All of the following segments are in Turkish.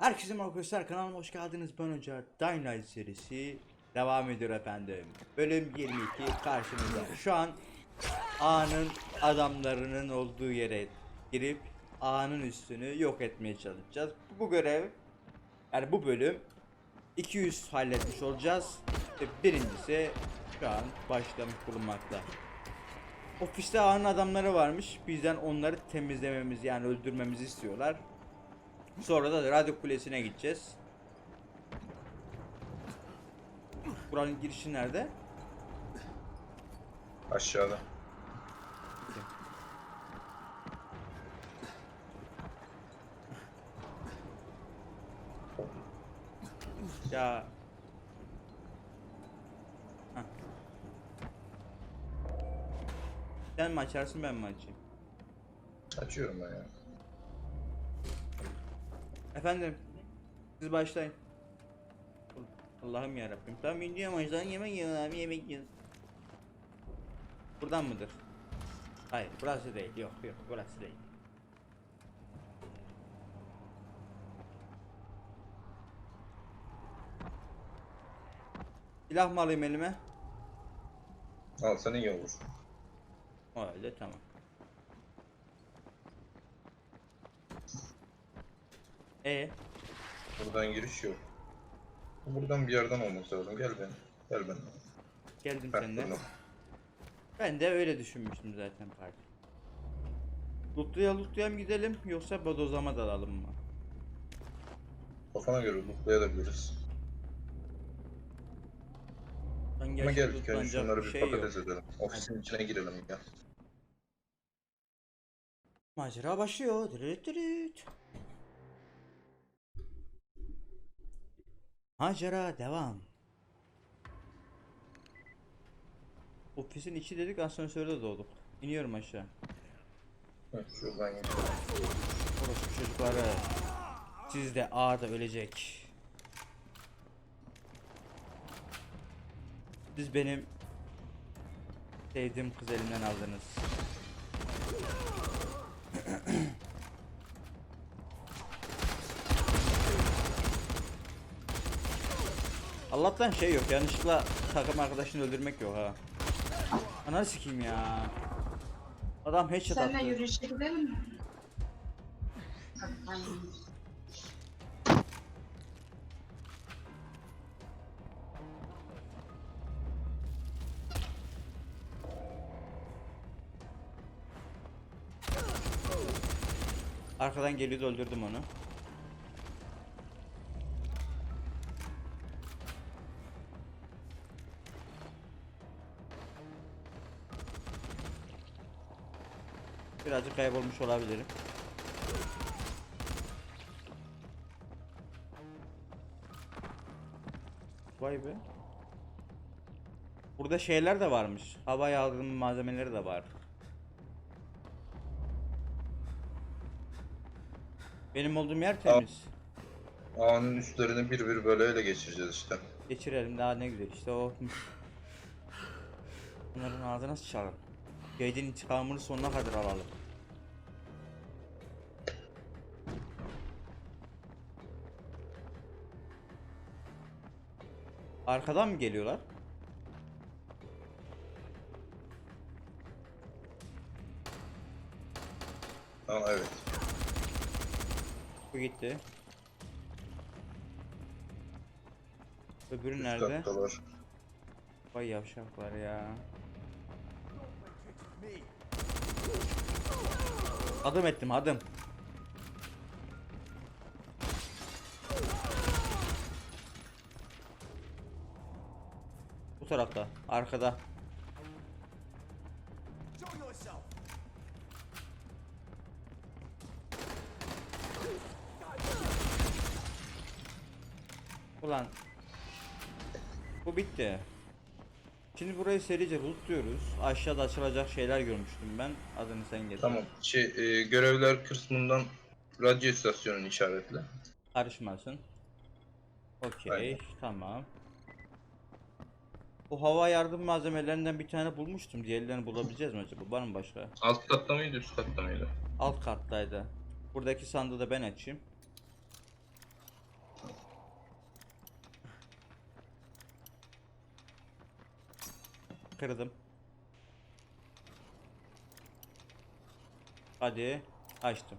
Herkese merhaba arkadaşlar kanalıma hoş geldiniz. Ben Hoca Dying serisi devam ediyor efendim. Bölüm 22 karşınızda. Şu an A'nın adamlarının olduğu yere girip A'nın üstünü yok etmeye çalışacağız. Bu görev yani bu bölüm 200 halletmiş olacağız. Birincisi şu an başlamış bulunmakta. Ofiste A'nın adamları varmış. Bizden onları temizlememizi yani öldürmemizi istiyorlar. Sonra da radyo kulesine gideceğiz. Buranın girişi nerede? Aşağıda. Ya. Hah. Sen mi açarsın ben mi açayım? Açıyorum ben ya. Efendim. Siz başlayın. Allah'ım ya Rabbim. Tam indiyorum açtan yemek yiyoruz abi yemek yiyoruz. Buradan mıdır? Hayır burası değil. Yok yok burası değil. Silah mı alayım elime? Alsan iyi olur. Halde tamam. E Buradan giriş yok. Buradan bir yerden olması lazım. Gel ben. Gel ben. geldim Heh, seninle. Ben de öyle düşünmüştüm zaten parti. Lootluya lootluya mı gidelim yoksa bodozlama dalalım mı? Kafana göre lootlayabiliriz. Ben Ama gerçi gel ilk önce lootlanacak şunları bir şey patates edelim. Ofisin içine girelim ya. Macera başlıyor. Dırıt. Macera devam. Ofisin içi dedik asansörde doğduk. İniyorum aşağı. Heh, şuradan gel. Orası çocukları. Siz de A'da ölecek. Siz benim sevdiğim kız elimden aldınız. Allah'tan şey yok yanlışlıkla takım arkadaşını öldürmek yok ha. Ananı sikeyim ya. Adam headshot attı. Seninle yürüyüşe gidelim mi? Ay, Arkadan geliyordu öldürdüm onu. Birazcık kaybolmuş olabilirim. Vay be. Burada şeyler de varmış. Hava yağdırma malzemeleri de var. Benim olduğum yer temiz. A'nın üstlerini bir bir böyle ele geçireceğiz işte. Geçirelim daha ne güzel işte o. Bunların ağzına sıçalım. Gaydın intikamını sonuna kadar alalım. Arkadan mı geliyorlar? Ha evet. Bu gitti. Öbürü Üst nerede? kattalar. Vay yavşaklar ya. Adım ettim adım. Bu tarafta, arkada. Ulan. Bu bitti. Şimdi burayı serice lootluyoruz. Aşağıda açılacak şeyler görmüştüm ben. Adını sen getir. Tamam. Şey, e, görevler kısmından radyo istasyonunu işaretle. Karışmasın. Okey, Aynen. tamam. Bu hava yardım malzemelerinden bir tane bulmuştum. Diğerlerini bulabileceğiz mi acaba? Var mı başka? Alt katta mıydı üst katta mıydı? Alt kattaydı. Buradaki sandığı da ben açayım. Kırdım. Hadi açtım.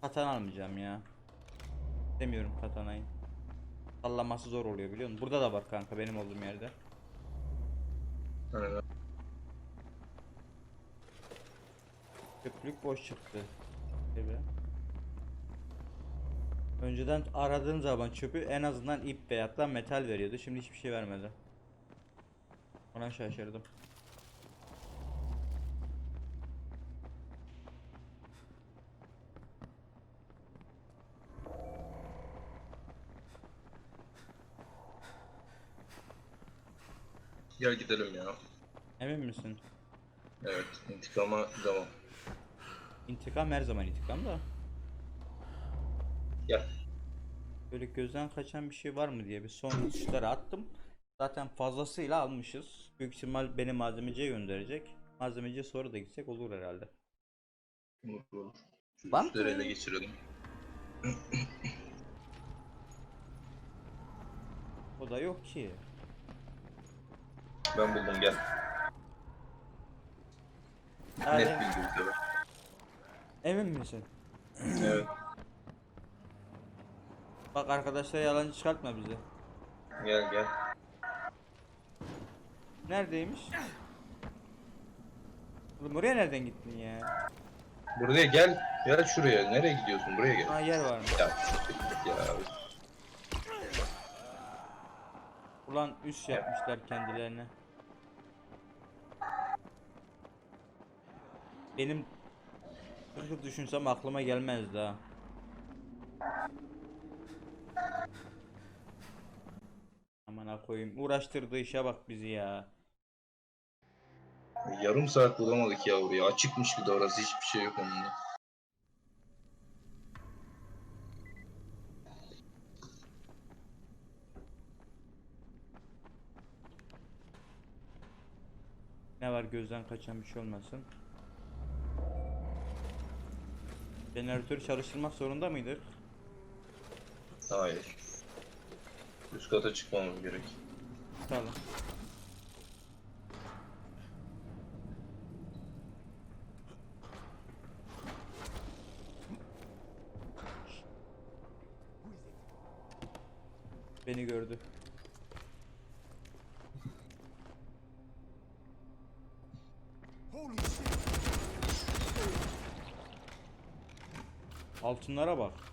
Katana almayacağım ya. Demiyorum katanayı. Sallaması zor oluyor biliyor musun? Burada da var kanka benim olduğum yerde. Köprülük boş çıktı. Gibi. Önceden aradığın zaman çöpü en azından ip veyahut da metal veriyordu. Şimdi hiçbir şey vermedi. Ona şaşırdım. Gel gidelim ya. Emin misin? Evet. intikama devam. İntikam her zaman intikam da. Gel. Böyle gözden kaçan bir şey var mı diye bir son uçuşları attım. Zaten fazlasıyla almışız. Büyük ihtimal beni malzemeciye gönderecek. Malzemeciye sonra da gitsek olur herhalde. Olur olur. Şu Var mı? üstleri ele geçirelim. O da yok ki. Ben buldum gel. Net bilgi bu sefer. Emin misin? Evet. Bak arkadaşlar yalancı çıkartma bizi. Gel gel. Neredeymiş? Oğlum buraya nereden gittin ya? Buraya gel. Gel şuraya. Nereye gidiyorsun? Buraya gel. Ha yer var mı? Ya ya. Ulan üst yapmışlar kendilerine. Benim düşünsem aklıma gelmezdi ha. Aman koyayım. Uğraştırdığı işe bak bizi ya. Yarım saat bulamadık ya oraya. Açıkmış bir de orası. Hiçbir şey yok onunla. Ne var gözden kaçan bir şey olmasın. Jeneratörü çalıştırmak zorunda mıydık? Hayır. Üst kata çıkmamız gerek. Tamam. Beni gördü. Altınlara bak.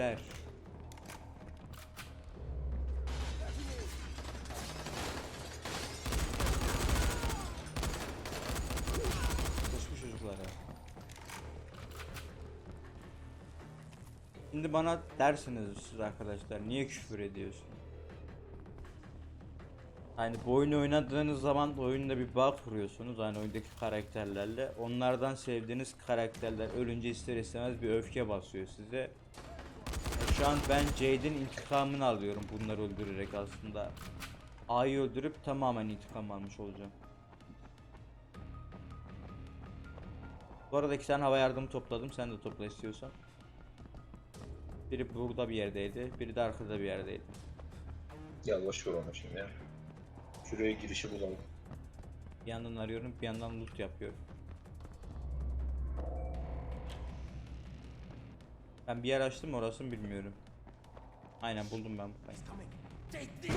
Dişler. Koşmuş çocuklar ya. Şimdi bana dersiniz siz arkadaşlar niye küfür ediyorsun? Hani bu oyunu oynadığınız zaman oyunda bir bağ kuruyorsunuz hani oyundaki karakterlerle. Onlardan sevdiğiniz karakterler ölünce ister istemez bir öfke basıyor size. Şu an ben Jade'in intikamını alıyorum bunları öldürerek aslında. A'yı öldürüp tamamen intikam almış olacağım. Bu arada iki tane hava yardımı topladım sen de topla istiyorsan. Biri burada bir yerdeydi, biri de arkada bir yerdeydi. Boş ver onu şimdi ya. Şuraya girişi bulalım. Bir yandan arıyorum, bir yandan loot yapıyorum. Ben bir yer açtım orasını bilmiyorum. Aynen buldum ben this!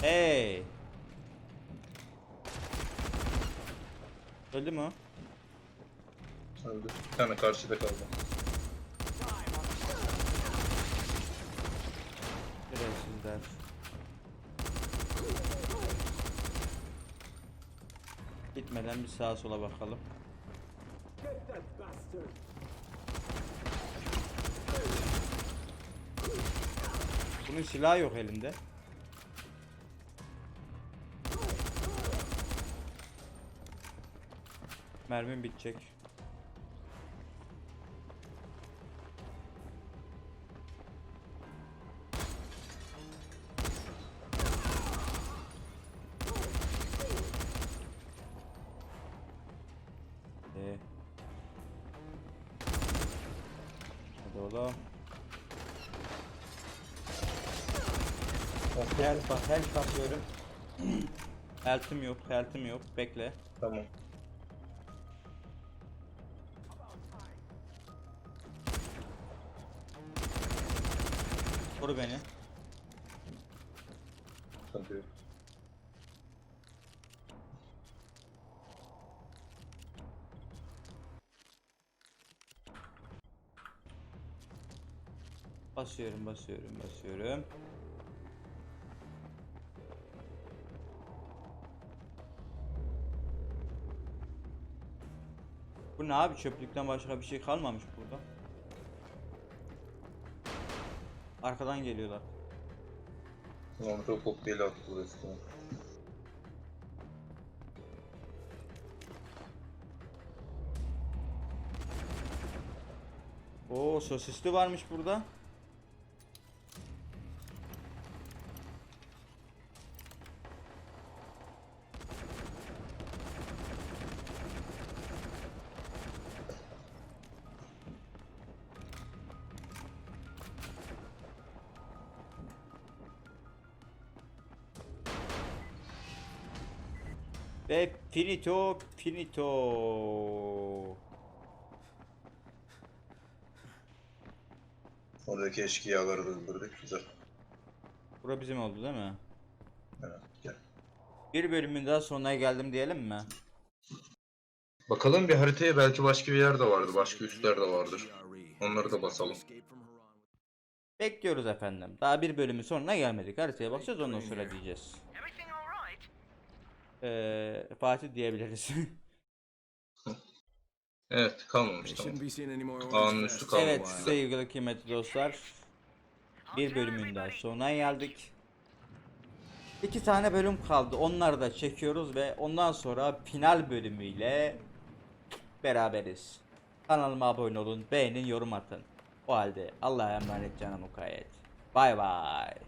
Hey! Öldü mü? o? Öldü. Bir tane karşıda kaldı. Şerefsizler. Gitmeden bir sağa sola bakalım. Bunun silahı yok elinde. Mermim bitecek. Burada. Help bak help basıyorum. Help'im yok, help'im yok. Bekle. Tamam. Koru beni. Sıkıntı Basıyorum, basıyorum, basıyorum. Bu ne abi çöplükten başka bir şey kalmamış burada. Arkadan geliyorlar. Orada kokteyl attı burası. Oo sosisli varmış burada. Ve finito finito. Oradaki eşkıyaları da öldürdük. Güzel. Bura bizim oldu değil mi? Evet, gel. Bir bölümün daha sonuna geldim diyelim mi? Bakalım bir haritaya belki başka bir yer de vardı. Başka üstler de vardır. Onları da basalım. Bekliyoruz efendim. Daha bir bölümün sonuna gelmedik. Haritaya bakacağız ondan sonra diyeceğiz. Ee, Fatih diyebiliriz. Evet kalmamış tamam. orange üstü kaldı. evet sevgili kıymetli dostlar. Bir bölümün daha sonuna geldik. İki tane bölüm kaldı. Onları da çekiyoruz ve ondan sonra final bölümüyle beraberiz. Kanalıma abone olun, beğenin, yorum atın. O halde Allah'a emanet canım mukayyet. Bay bay.